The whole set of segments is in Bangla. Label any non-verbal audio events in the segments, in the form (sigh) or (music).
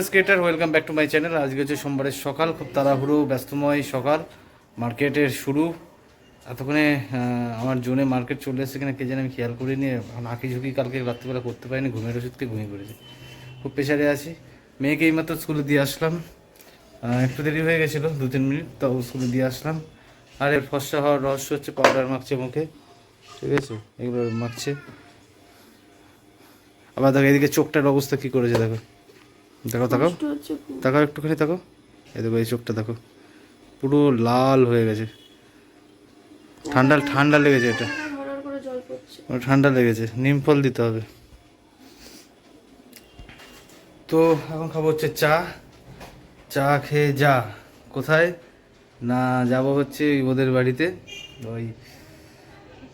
S creator welcome back to my channel আজকে হচ্ছে সোমবারের সকাল, খুব তাড়াহুড়ো, ব্যস্তময় সকাল। মার্কেটের শুরু। এতক্ষণে আমার জোনে মার্কেট চলে এসেছে কিনা কে জানি আমি খেয়াল করিনি। নাকি ঝুঁকি কালকে রাত্রিবেলা করতে পারিনি, ঘুমের ওষুধকে ঘুমিয়ে পড়েছি। খুব প্রেশারে আছি। মেয়েকে এইমাত্র স্কুলে দিয়ে আসলাম। একটু দেরি হয়ে গেছিল, দু তিন মিনিট, তাও স্কুলে দিয়ে আসলাম। আর এর ফসা হওয়ার রহস্য হচ্ছে পাউডার মাখছে মুখে। ঠিক আছে? এগুলো মাখছে। আবার দেখো, এদিকে চোখটার অবস্থা কী করেছে দেখো। দেখো দেখো তাকাও একটুখানি তাকাও এই দেখো এই চোখটা দেখো পুরো লাল হয়ে গেছে ঠান্ডা ঠান্ডা লেগেছে এটা ঠান্ডা লেগেছে নিম ফল দিতে হবে তো এখন খাব হচ্ছে চা চা খেয়ে যা কোথায় না যাব হচ্ছে ওদের বাড়িতে ওই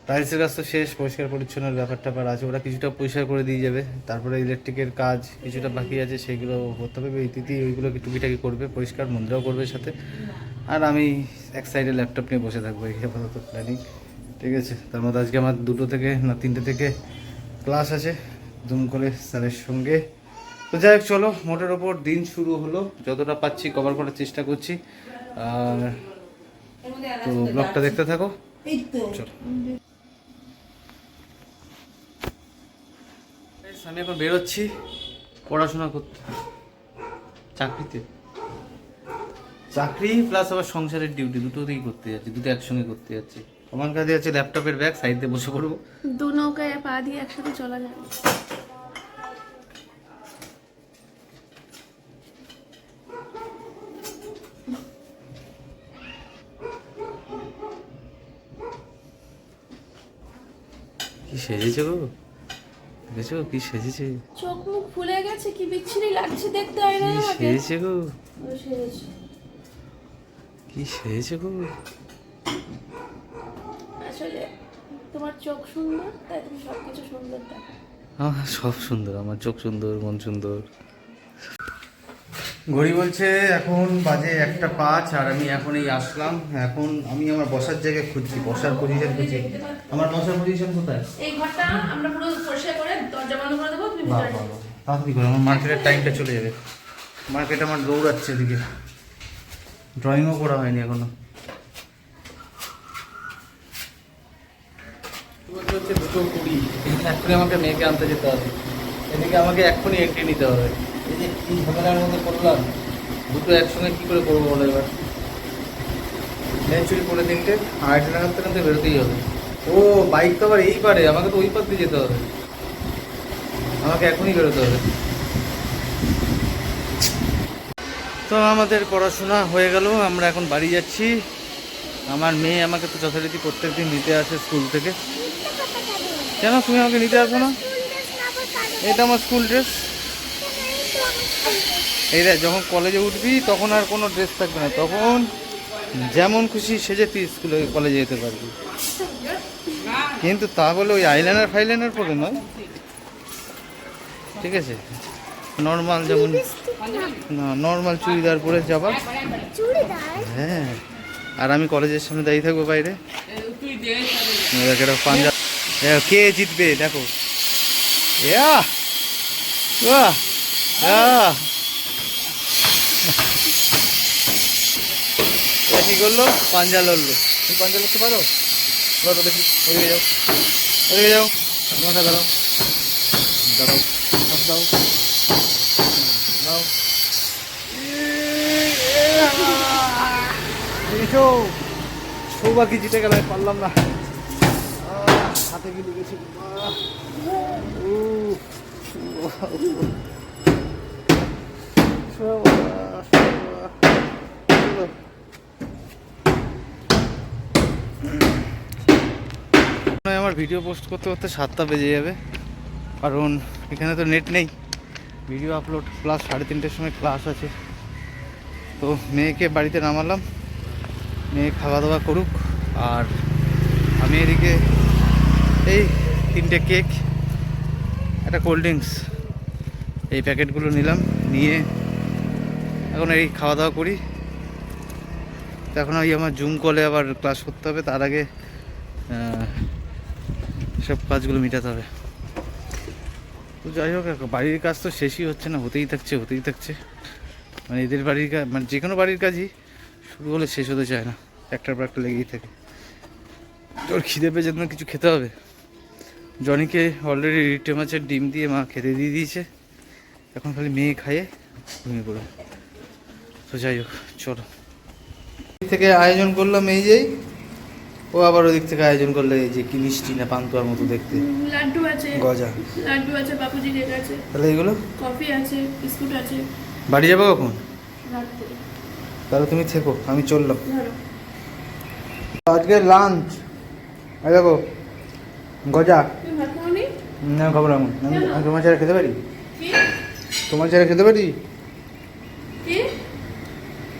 টাইলসের কাজ তো শেষ পরিষ্কার পরিচ্ছন্নের ব্যাপার ট্যাপার আছে। ওরা কিছুটা পরিষ্কার করে দিয়ে যাবে। তারপরে ইলেকট্রিকের কাজ কিছুটা বাকি আছে সেগুলো করতে হবে। এই তিথি ওইগুলো টুকিটাকি করবে পরিষ্কার মন্দিরাও করবে সাথে। আর আমি এক সাইডে ল্যাপটপ নিয়ে বসে থাকব এই আপাতত প্ল্যানিং ঠিক আছে? তার মধ্যে আজকে আমার দুটো থেকে না তিনটে থেকে ক্লাস আছে। দুম করে স্যারের সঙ্গে। তো যাই হোক চলো মোটের ওপর দিন শুরু হলো। যতটা পাচ্ছি কভার করার চেষ্টা করছি। আর তো ব্লগটা দেখতে থাকো। চলো। আমি এখন বেরোচ্ছি পড়াশোনা করতে চাকরিতে। চাকরি প্লাস আবার সংসারের ডিউটি দুটোতেই করতে যাচ্ছি দুটো একসঙ্গে করতে যাচ্ছি। আমার কাছে আছে ল্যাপটপের ব্যাগ সাইডে বসে পড়ব। দু নৌকায় পা দিয়ে একসাথে চলা যায় কি সেজেছে গো? দেখেছ কি সেজেছে? চোখ মুখ ফুলে গেছে কি বিচ্ছিরি লাগছে দেখতে আমাকে সেজেছে গো? কি সেজেছে গো? আসলে তোমার চোখ সুন্দর তাই তুমি সবকিছু সুন্দর দেখো। আমার সব সুন্দর আমার চোখ সুন্দর মন সুন্দর। ঘড়ি বলছে এখন বাজে একটা পাঁচ আর আমি এখন এই আসলাম। এখন আমি আমার বসার জায়গা খুঁজছি বসার পজিশন খুঁজছি। আমার বসার পজিশন কোথায়? এই ঘরটা আমরা পুরো পরিষ্কার করে দরজা বন্ধ করে দেবো। তাড়াতাড়ি করে আমার মার্কেটের টাইমটা চলে যাবে। মার্কেট আমার দৌড়াচ্ছে এদিকে। ড্রয়িংও করা হয়নি এখনও। হচ্ছে দুটো কুড়ি এক্ষুনি আমাকে মেয়েকে আনতে যেতে হবে। এদিকে আমাকে এক্ষুনি এন্ট্রি নিতে হবে। এই যে কি ঝামেলার মধ্যে পড়লাম, দুটো একসঙ্গে কী করে করব বলো এবার? চুরি করে তিনটে আড়াইটে নাগাদ তো বেরোতেই হবে। ও, বাইক তো আবার এই পারে, আমাকে তো ওই পার দিয়ে যেতে হবে। আমাকে এখনই বেরোতে হবে। তো আমাদের পড়াশোনা হয়ে গেল, আমরা এখন বাড়ি যাচ্ছি। আমার মেয়ে আমাকে তো যথারীতি প্রত্যেক দিন নিতে আসে স্কুল থেকে। কেন তুমি আমাকে নিতে আসো না? এটা আমার স্কুল ড্রেস। এই দেখ যখন কলেজে উঠবি তখন আর কোনো ড্রেস থাকবে না। তখন যেমন খুশি সেজে তুই স্কুলে কলেজে যেতে পারবি। কিন্তু তা বলে ওই আইলাইনার ফাইলাইনার পরে নয়। ঠিক আছে? নর্মাল যেমন না নর্মাল চুড়িদার পরে যাবা হ্যাঁ। আর আমি কলেজের সামনে দাঁড়িয়ে থাকব বাইরে। পাঞ্জাব কে জিতবে? দেখো। ইয়া কি করল? পাঞ্জা লড়লো। তুমি পাঞ্জা লড়তে পারো? লড়ো দেখি। ওদিকে যাও। ওদিকে যাও। মাথা দাঁড়াও। দাঁড়াও। দাও দাও দেখেছ? সৌভাগ্য জিতে গেল পারলাম না। হাতে গিয়ে লেগেছে? আমার ভিডিও পোস্ট করতে করতে সাতটা বেজে যাবে। কারণ এখানে তো নেট নেই। ভিডিও আপলোড প্লাস সাড়ে তিনটের সময় ক্লাস আছে। তো মেয়েকে বাড়িতে নামালাম। মেয়ে খাওয়া দাওয়া করুক। আর আমি এদিকে এই তিনটে কেক একটা কোল্ড ড্রিঙ্কস এই প্যাকেটগুলো নিলাম। নিয়ে এখন এই খাওয়া দাওয়া করি। তো এখন ওই আমার জুম কলে আবার ক্লাস করতে হবে, তার আগে সব কাজগুলো মেটাতে হবে। তো যাই হোক বাড়ির কাজ তো শেষই হচ্ছে না, হতেই থাকছে হতেই থাকছে। মানে এদের বাড়ির কাজ মানে যে কোনো বাড়ির কাজই শুরু হলে শেষ হতে চায় না, একটার পর একটা লেগেই থাকে। তোর খিদে পেয়ে যেন কিছু খেতে হবে? জনিকে অলরেডি রিটে মাছের ডিম দিয়ে মা খেতে দিয়ে দিয়েছে। এখন খালি মেয়ে খাইয়ে ঘুমিয়ে পড়বে। তো যাই হোক চলো। থেকে আয়োজন করলাম এই যেই ও আবার ওদিক থেকে আয়োজন করলে এই যে কি মিষ্টি না পান্তুয়ার মতো দেখতে। লাড্ডু আছে গজা। লাড্ডু আছে বাপুজি কেক আছে। তাহলে এগুলো? কফি আছে বিস্কুট আছে। বাড়ি যাব কখন? তাহলে তুমি থেকো আমি চললাম। ধরো। আজকে লাঞ্চ এই দেখো গজা। তুমি ভাত খাওনি? না খবর আমি আমি আমি তোমার ছাড়া খেতে পারি? কি? তোমার ছাড়া খেতে পারি?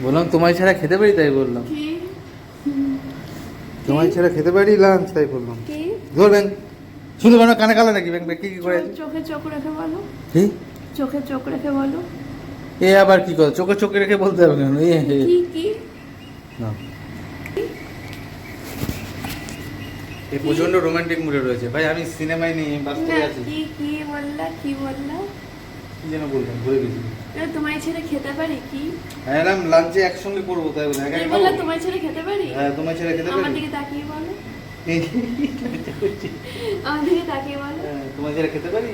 বললাম তোমার ছাড়া খেতে পারি? তাই বললাম। কি? তোমার ছাড়া খেতে পারি? লাঞ্চ? তাই বললাম। কি? ধরবেন শুনতে পারো কানে কালা নাকি? ব্যাংক কি কি করে? চোখে চোখ রেখে বলো। কি? চোখে চোখ রেখে বলো। এ আবার কি করে? চোখে চোখে রেখে বলতে হবে কেন? এ হে কি কি? না। এই প্রচণ্ড রোমান্টিক মুডে রয়েছে। ভাই আমি সিনেমায় নেই বাস্তবে আছি। কি কি বললা কি বললা? কি যেন বললাম ভুলে গেছি। এ, তোমায় ছেড়ে খেতে পারি কি? হ্যাঁ লাঞ্চে একসঙ্গে করব তাই বলে একা বললা? তোমায় ছেড়ে খেতে পারি? হ্যাঁ তোমার ছেড়ে খেতে আমার দিকে তাকিয়ে বলো। (laughs) আমার দিকে তাকিয়ে বলো। হ্যাঁ, তোমার ছেড়ে খেতে পারি?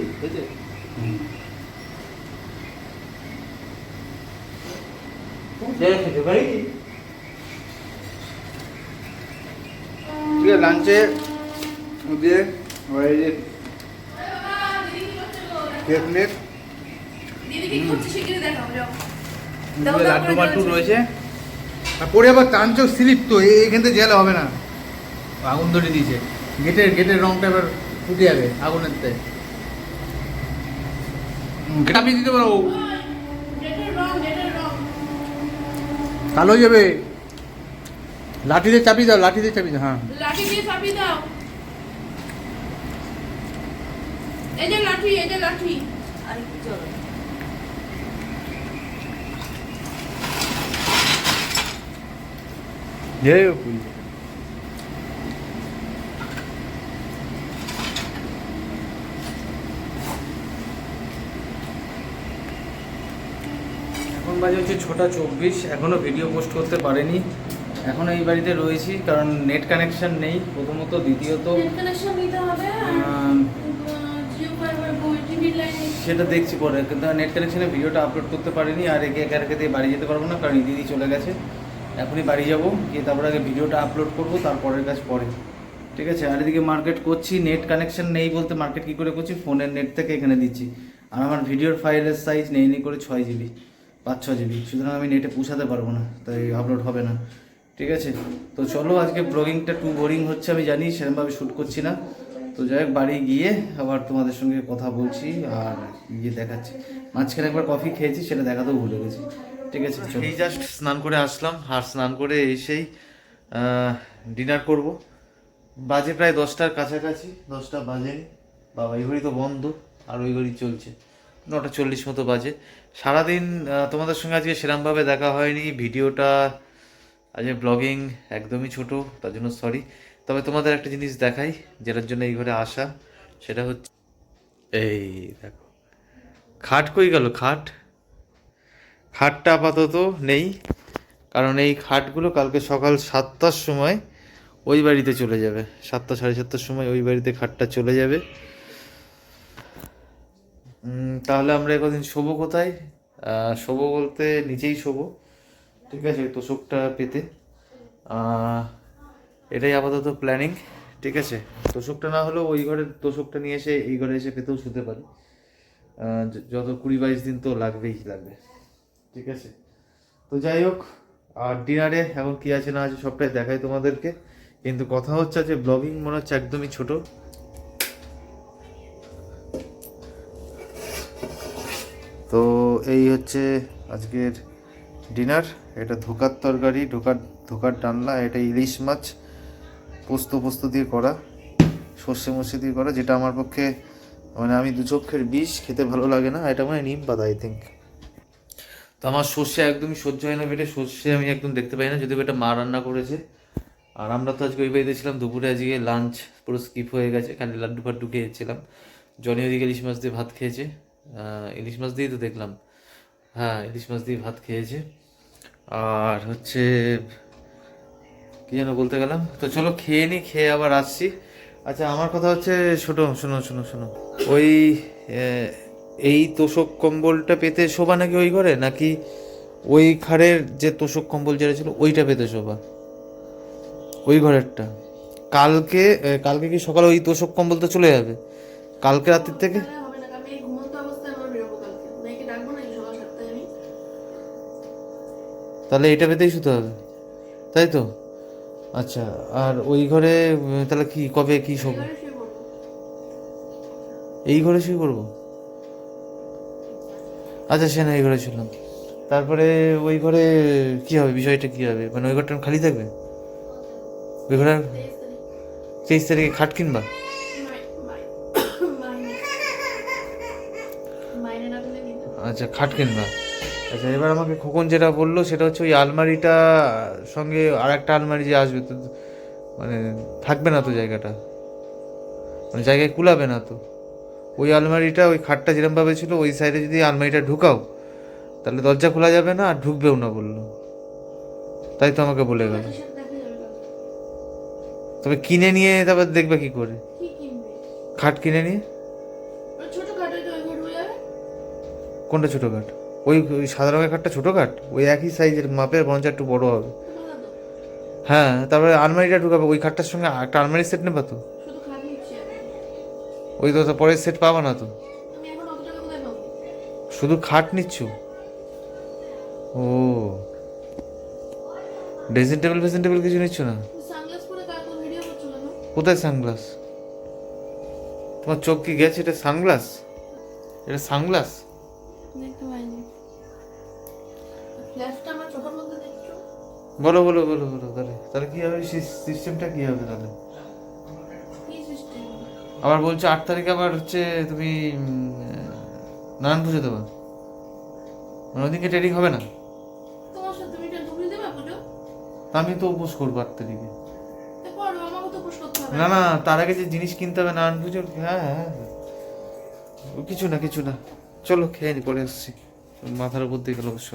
ছেড়ে খেতে পারি? ঠিক আছে লাঞ্চে দিয়ে কেক দিদি কি করছে দেখাও যাও লাড্ডু মাড্ডু রয়েছে। আর পরে আবার স্লিপ তো এইখান থেকে জেলে হবে না। আগুন ধরে দিয়েছে। গেটের গেটের রংটা এবার ফুটে যাবে আগুনের গেট আপনি দিতে পারো। কালো হয়ে যাবে লাঠিতে চাপি দাও লাঠিতে চাপি দাও হ্যাঁ। লাঠি দিয়ে দাও। এই যে লাঠি এই যে লাঠি। চলো হে এখন বাজে হচ্ছে ছটা চব্বিশ এখনও ভিডিও পোস্ট করতে পারেনি। এখনও এই বাড়িতে রয়েছি কারণ নেট কানেকশন নেই প্রথমত দ্বিতীয়ত সেটা দেখছি পরে কিন্তু নেট কানেকশনে ভিডিওটা আপলোড করতে পারিনি আর একে একা রেখে দিয়ে বাড়ি যেতে পারব না কারণ দিদি চলে গেছে। এখনই বাড়ি যাব, গিয়ে তারপর আগে ভিডিওটা আপলোড করব, তারপরের কাজ পরে। ঠিক আছে? আর এদিকে মার্কেট করছি নেট কানেকশন নেই বলতে মার্কেট কী করে করছি? ফোনের নেট থেকে এখানে দিচ্ছি। আর আমার ভিডিওর ফাইলের সাইজ নেই নেই করে ছয় জিবি পাঁচ ছ জিবি সুতরাং আমি নেটে পুষাতে পারব না, তাই আপলোড হবে না। ঠিক আছে? তো চলো আজকে ব্লগিংটা টু বোরিং হচ্ছে আমি জানি সেরকমভাবে শ্যুট করছি না। তো যাই হোক, বাড়ি গিয়ে আবার তোমাদের সঙ্গে কথা বলছি আর গিয়ে দেখাচ্ছি। মাঝখানে একবার কফি খেয়েছি, সেটা দেখাতেও ভুলে গেছি। ঠিক আছে এই জাস্ট স্নান করে আসলাম, আর স্নান করে এসেই ডিনার করব। বাজে প্রায় দশটার কাছাকাছি, দশটা বাজেনি। বাবা, এই ঘড়ি তো বন্ধ, আর ওই ঘড়ি চলছে। নটা চল্লিশ মতো বাজে। সারাদিন তোমাদের সঙ্গে আজকে সেরমভাবে দেখা হয়নি। ভিডিওটা আজকে ব্লগিং একদমই ছোট, তার জন্য সরি তবে তোমাদের একটা জিনিস দেখাই, যেটার জন্য এই ঘরে আসা, সেটা হচ্ছে এই দেখো। খাট কই গেল? খাট? খাটটা আপাতত নেই, কারণ এই খাটগুলো কালকে সকাল সাতটার সময় ওই বাড়িতে চলে যাবে। সাতটা, সাড়ে সাতটার সময় ওই বাড়িতে খাটটা চলে যাবে। তাহলে আমরা একদিন শোবো কোথায়? শোবো বলতে নিচেই শোবো। ঠিক আছে, তোষকটা পেতে। এটাই আপাতত প্ল্যানিং ঠিক আছে? তোষকটা না হলেও ওই ঘরের তোষকটা নিয়ে এসে এই ঘরে এসে পেতেও শুতে পারি। যত কুড়ি বাইশ দিন তো লাগবেই, লাগবে। ঠিক আছে? তো যাই হোক, আর ডিনারে এখন কি আছে না আছে সবটাই দেখাই তোমাদেরকে। কিন্তু কথা হচ্ছে যে ব্লগিং মনে হচ্ছে একদমই ছোট। তো এই হচ্ছে আজকের ডিনার এটা ধোকার তরকারি ঢোকার ধোকার ডালনা, এটা ইলিশ মাছ। পোস্ত পোস্ত দিয়ে করা, সর্ষে মর্ষে দিয়ে করা, যেটা আমার পক্ষে মানে আমি দু চক্ষের বিষ খেতে ভালো লাগে না, এটা মানে নিম পাতা আই থিঙ্ক তো আমার সর্ষে একদমই সহ্য হয় না বেটে সর্ষে আমি একদম দেখতে পাই না, যদিও বেটা মা রান্না করেছে। আর আমরা তো আজকে ওই বাড়িতে ছিলাম, দুপুরে আজকে লাঞ্চ পুরো স্কিপ হয়ে গেছে। খালি লাড্ডু ফাড্ডু খেয়েছিলাম। জনি ওদিকে ইলিশ মাছ দিয়ে ভাত খেয়েছে। ইলিশ মাছ দিয়েই তো দেখলাম। হ্যাঁ ইলিশ মাছ দিয়ে ভাত খেয়েছে। আর হচ্ছে, কী যেন বলতে গেলাম? তো চলো খেয়ে নি, খেয়ে আবার আসছি। আচ্ছা আমার কথা হচ্ছে ছোটো শোনো শোনো শোনো। ওই এই তোষক কম্বলটা পেতে শোভা নাকি ওই ঘরে? নাকি ওই ঘরের যে তোষক কম্বল যেটা ছিল ওইটা পেতে শোভা? ওই ঘরেরটা। কালকে কালকে কি সকালে ওই তোষক কম্বল তো চলে যাবে? কালকে রাত্রির থেকে? তাহলে এটা পেতেই শুতে হবে। তাই তো? আচ্ছা আর ওই ঘরে তাহলে কি কবে কি শোবো পড়ব। এই ঘরে শুয়ে করব আচ্ছা সে না, এই ঘরে ছিলাম। তারপরে ওই ঘরে কি হবে? বিষয়টা কি হবে? মানে ওই ঘরটা খালি থাকবে? ওই ঘরে তেইশ তারিখে খাট কিনবা? আচ্ছা খাট কিনবা। আচ্ছা এবার আমাকে খোকন যেটা বলল, সেটা হচ্ছে ওই আলমারিটা সঙ্গে আর একটা আলমারি যে আসবে, তো মানে থাকবে না তো জায়গাটা? মানে জায়গায় কুলাবে না তো? ওই আলমারিটা ওই খাটটা যেরমভাবে ছিল ওই সাইডে যদি আলমারিটা ঢুকাও তাহলে দরজা খোলা যাবে না আর ঢুকবেও না বলল। তাই তো আমাকে বলে গেল। তবে কিনে নিয়ে তারপর দেখবে কি করে। খাট কিনে নিয়ে? কোনটা ছোটো খাট? ওই ওই সাদা রঙের খাটটা ছোটো খাট? ওই একই সাইজের মাপের বরঞ্চ একটু বড় হবে। হ্যাঁ তারপরে আলমারিটা ঢুকাবে। ওই খাটটার সঙ্গে একটা আলমারি সেট নেবা তো? ওই তো তো পরের সেট পাবা না তো। শুধু খাট নিচ্ছ? ও। ড্রেসিং টেবিল ফেসিং টেবিল কিছু নিচ্ছ না? কোথায় সানগ্লাস তোমার চোখ কি গেছে? এটা সানগ্লাস এটা সানগ্লাস বলো বলো বলো বলো তাহলে। তাহলে কি হবে? সিস্টেমটা কি হবে তাহলে? আবার বলছো আট তারিখে আবার হচ্ছে তুমি নারায়ণ পুজো দেবা মানে ওদিকে ট্রেডিং হবে না। তোমার সাথে তুমি এটা ঢুকলি দেবে পুজো তা আমি তো উপোস করব আট তারিখে। না না তার আগে যে জিনিস কিনতে হবে নারায়ণ পুজোর হ্যাঁ হ্যাঁ কিছু না কিছু না। চলো খেয়ে নি পরে আসছি। মাথার উপর দিয়ে গেল অবশ্য।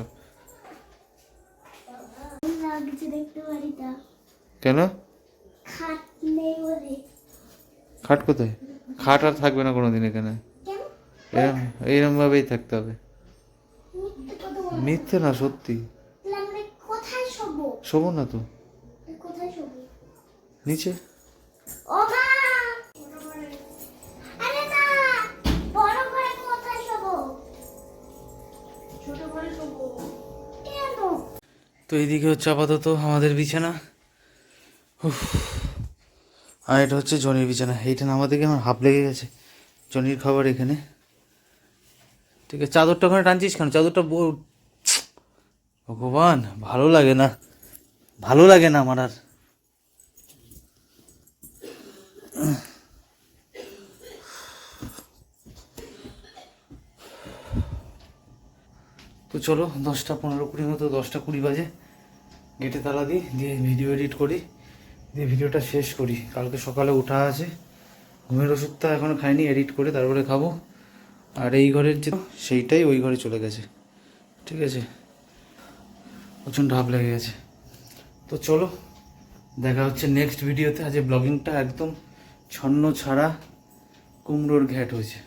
কেন? খাট নেই বলে। খাট কোথায়? খাট আর থাকবে না কোনোদিন এখানে। এরম এইরকম ভাবেই থাকতে হবে। মিথ্যে না সত্যি। শোবো? না তো। নিচে। ও মা আরে না! বড় ঘরে কোথায় শোবো? ছোট করে শোবো। কেন? তো এইদিকে হচ্ছে আপাতত আমাদের বিছানা। উফ। আর এটা হচ্ছে জনির বিছানা। এইটা নামা থেকে আমার হাফ লেগে গেছে। জনির খাবার এখানে। ঠিক আছে, চাদরটা ওখানে টানছিস কেন? চাদরটা ভগবান, ভালো লাগে না। ভালো লাগে না আমার আর। তো চলো, দশটা পনেরো কুড়ি মতো, দশটা কুড়ি বাজে। গেটে তালা দিই দিয়ে ভিডিও এডিট করি। দিয়ে ভিডিওটা শেষ করি। কালকে সকালে ওঠা আছে। ঘুমের ওষুধটা এখনও খাইনি, এডিট করে তারপরে খাব। আর এই ঘরের যে সেইটাই ওই ঘরে চলে গেছে। ঠিক আছে? প্রচণ্ড হাফ লেগে গেছে। তো চলো, দেখা হচ্ছে নেক্সট ভিডিওতে। আজ ব্লগিংটা একদম ছন্ন ছাড়া কুমড়োর ঘ্যাট হয়েছে।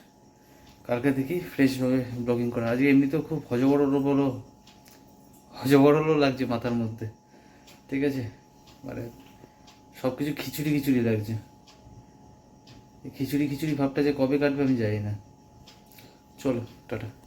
কালকে দেখি ফ্রেশভাবে ব্লগিং করা। আজকে এমনিতেও খুব হজবরল বলো হজবরলও লাগছে মাথার মধ্যে। ঠিক আছে? মানে সব কিছু খিচুড়ি খিচুড়ি লাগছে। খিচুড়ি খিচুড়ি ভাবটা যে কবে কাটবে আমি জানি না। চলো, টাটা।